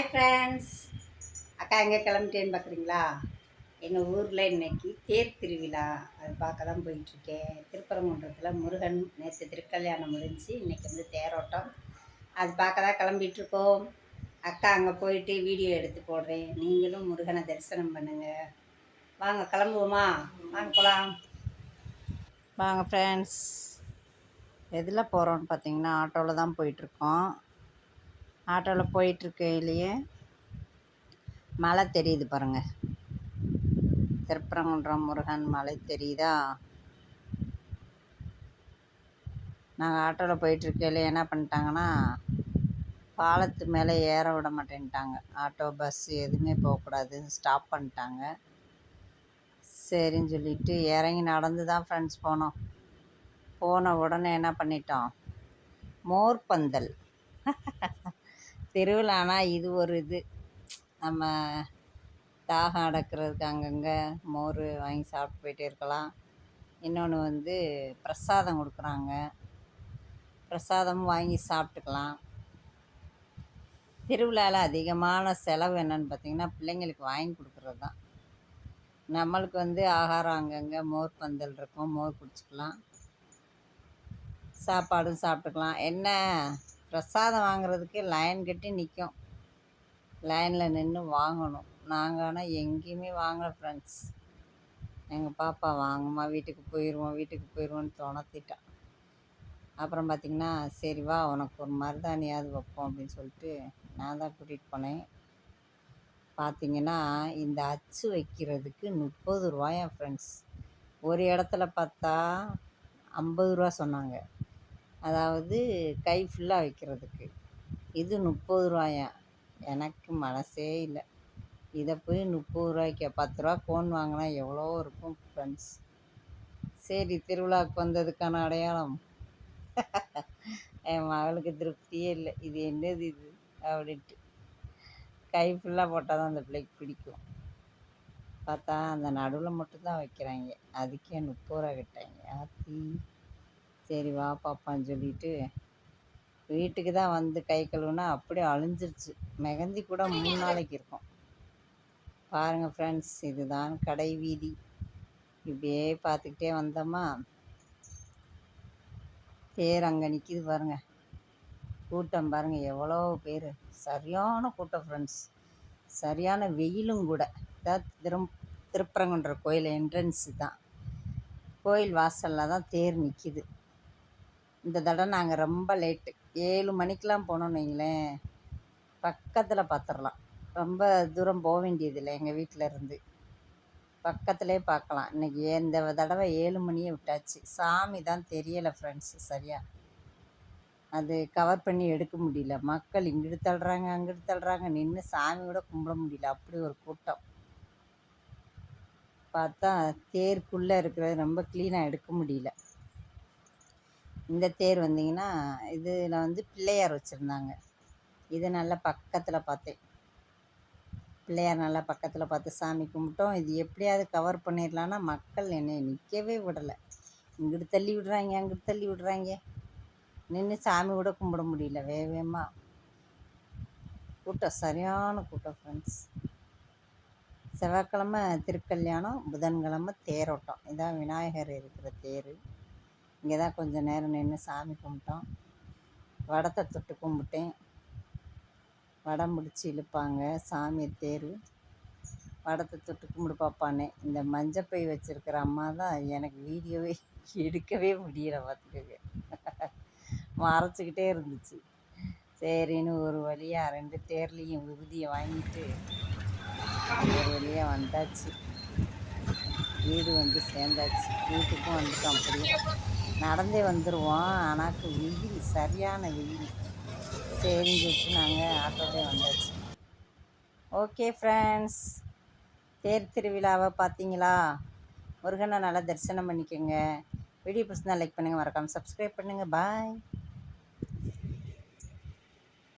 Hi friends அக்கா எங்கே கிளம்பிட்டேன்னு பார்க்குறீங்களா எங்கள் ஊரில் இன்னைக்கு தேர் திருவிழா. அது பார்க்க தான் போயிட்டுருக்கேன். திருப்பரங்குன்றத்தில் முருகன் நேற்று திருக்கல்யாணம் முடிஞ்சு இன்றைக்கி வந்து தேரோட்டம். அது பார்க்க தான் கிளம்பிகிட்ருக்கோம் அக்கா அங்கே போயிட்டு வீடியோ எடுத்து போடுறேன். நீங்களும் முருகனை தரிசனம் பண்ணுங்கள் வாங்க கிளம்புவோமா? வாங்க போகலாம் வாங்க ஃப்ரெண்ட்ஸ் எதில் போகிறோன்னு பார்த்தீங்கன்னா ஆட்டோவில் தான் போயிட்டுருக்கோம். ஆட்டோவில் போயிட்டுருக்கையிலேயே மலை தெரியுது பாருங்கள் திருப்பரங்குன்றம் முருகன் மலை தெரியுதா? நாங்கள் ஆட்டோவில் போயிட்டுருக்கையில என்ன பண்ணிட்டாங்கன்னா பாலத்து மேலே ஏற விட மாட்டேன்ட்டாங்க. ஆட்டோ பஸ் எதுவுமே போகக்கூடாதுன்னு ஸ்டாப் பண்ணிட்டாங்க. சரின்னு சொல்லிட்டு இறங்கி நடந்து தான் ஃப்ரெண்ட்ஸ் போனோம். போன உடனே என்ன பண்ணிட்டோம்? மோர்பந்தல் பந்தல் திருவிழானா இது ஒரு இது. நம்ம தாகம் அடக்கிறதுக்கு அங்கங்கே மோர் வாங்கி சாப்பிட்டு போயிட்டே இருக்கலாம். இன்னொன்று வந்து பிரசாதம் கொடுக்குறாங்க. பிரசாதமும் வாங்கி சாப்பிட்டுக்கலாம். திருவிழாவில் அதிகமான செலவு என்னென்னு பார்த்திங்கன்னா பிள்ளைங்களுக்கு வாங்கி கொடுக்குறது தான் நம்மளுக்கு வந்து ஆகாரம் அங்கங்கே மோர் பந்தல் இருக்கும். மோர் குடிச்சிக்கலாம். சாப்பாடும் சாப்பிட்டுக்கலாம். என்ன பிரசாதம் வாங்குறதுக்கு லைன் கட்டி நிற்கும் லைனில் நின்று வாங்கணும். நாங்கள் ஆனால் எங்கேயுமே வாங்கலை ஃப்ரெண்ட்ஸ் எங்கள் பாப்பா வாங்கம்மா வீட்டுக்கு போயிடுவோம் வீட்டுக்கு போயிடுவோன்னு துணத்திட்டான் அப்புறம் பார்த்திங்கன்னா சரி வா உனக்கு ஒரு மருதாணியாவது வைப்போம் அப்படின்னு சொல்லிட்டு நான் தான் கூட்டிகிட்டு போனேன். பார்த்திங்கன்னா இந்த அச்சு வைக்கிறதுக்கு முப்பது ரூபாயா ஃப்ரெண்ட்ஸ் ஒரு இடத்துல பார்த்தா ஐம்பது ரூபா சொன்னாங்க. அதாவது கை ஃபுல்லாக வைக்கிறதுக்கு. இது முப்பது ரூபாயாம் எனக்கு மனசே இல்லை. இதை போய் முப்பது ரூபாய்க்கு பத்து ரூபா கோன் வாங்கினா எவ்வளோ இருக்கும் ஃப்ரெண்ட்ஸ் சரி திருவிழாவுக்கு வந்ததுக்கான அடையாளம்? என் மகளுக்கு திருப்தியே இல்லை. இது என்னது இது? அப்படின்ட்டு. கை ஃபுல்லாக போட்டால் தான் அந்த பிள்ளைக்கு பிடிக்கும். பார்த்தா அந்த நடுவில் மட்டும்தான் வைக்கிறாங்க. அதுக்கே முப்பது ரூபா கிட்டாங்க. ஆத்தி. சரி வா பாப்பான்னு சொல்லிட்டு வீட்டுக்கு தான் வந்து கை கழுவுனா அப்படியே அழிஞ்சிருச்சு. மெகந்தி கூட மூணு நாளைக்கு இருக்கும். பாருங்கள் ஃப்ரெண்ட்ஸ் இதுதான் கடை வீதி. இப்படியே பார்த்துக்கிட்டே வந்தோமா? தேர் அங்கே நிற்கிது பாருங்கள் கூட்டம் பாருங்கள் எவ்வளோ பேர். சரியான கூட்டம் ஃப்ரெண்ட்ஸ் சரியான வெயிலும் கூட. இதான் திரும் திருப்பரங்குன்ற கோயில் என்ட்ரன்ஸு தான். கோயில் வாசலில் தான் தேர் நிற்கிது இந்த தடவை நாங்கள் ரொம்ப லேட்டு ஏழு மணிக்கெலாம் போனோம்னு வைங்களேன். பக்கத்தில் பார்த்துடலாம் ரொம்ப தூரம் போக வேண்டியதில்லை எங்கள் வீட்டில் இருந்து. பக்கத்துலேயே பார்க்கலாம் இன்றைக்கி இந்த தடவை ஏழு மணியே விட்டாச்சு. சாமி தான் தெரியலை ஃப்ரெண்ட்ஸு சரியாக அது கவர் பண்ணி எடுக்க முடியல. மக்கள் இங்கிட்டு தள்ளுறாங்க அங்கிட்டு தள்ளுறாங்க. நின்று சாமி கூட கும்பிட முடியல. அப்படி ஒரு கூட்டம். பார்த்தா தேருக்குள்ளே இருக்கிறது ரொம்ப க்ளீனாக எடுக்க முடியல. இந்த தேர் வந்தீங்கன்னா இதில் வந்து பிள்ளையார் வச்சுருந்தாங்க. இது நல்லா பக்கத்தில் பார்த்தேன். பிள்ளையார் நல்லா பக்கத்தில் பார்த்து சாமி கும்பிட்டோம். இது எப்படியாவது கவர் பண்ணிடலான்னா மக்கள் என்னை நிற்கவே விடலை. இங்கிட்டு தள்ளி விடுறாங்க அங்கிட்டு தள்ளி விடுறாங்க. நின்று சாமி கூட கும்பிட முடியல வேகமாக கூட்டம் சரியான கூட்டம் ஃப்ரெண்ட்ஸ் செவ்வாய்க்கிழமை திருக்கல்யாணம் புதன்கிழமை தேரோட்டம். இதான் விநாயகர் இருக்கிற தேர். இங்கே தான் கொஞ்சம் நேரம் நின்று சாமி கும்பிட்டோம். வடத்தை தொட்டு கும்பிட்டேன். வடம் பிடிச்சி இழுப்பாங்க சாமி தேர். வடத்தை தொட்டு கும்பிடு பார்ப்பானே இந்த மஞ்சப்பை வச்சுருக்கிற அம்மா தான் எனக்கு வீடியோவே எடுக்கவே முடியல பார்த்துக்கோங்க. மறைச்சிக்கிட்டே இருந்துச்சு. சரின்னு ஒரு வழியாக ரெண்டு தேர்லேயும் விபூதியை வாங்கிட்டு ஒரு வழியாக வந்தாச்சு. வீடு வந்து சேர்ந்தாச்சு. வீட்டுக்கும் வந்துட்டோம் அப்படியே. நடந்தே வந்துடுவோம் ஆனாக்கு வெயில் சரியான வெயில். சரின்னு சொல்லிட்டு நாங்கள் ஆட்டோவே வந்தாச்சு. ஓகே ஃப்ரெண்ட்ஸ் தேர் திருவிழாவை பார்த்தீங்களா? முருகனை நல்லா தரிசனம் பண்ணிக்கோங்க. வீடியோ பிடிச்சிருந்தா லைக் பண்ணுங்கள் மறக்காமல் சப்ஸ்கிரைப் பண்ணுங்கள் பாய்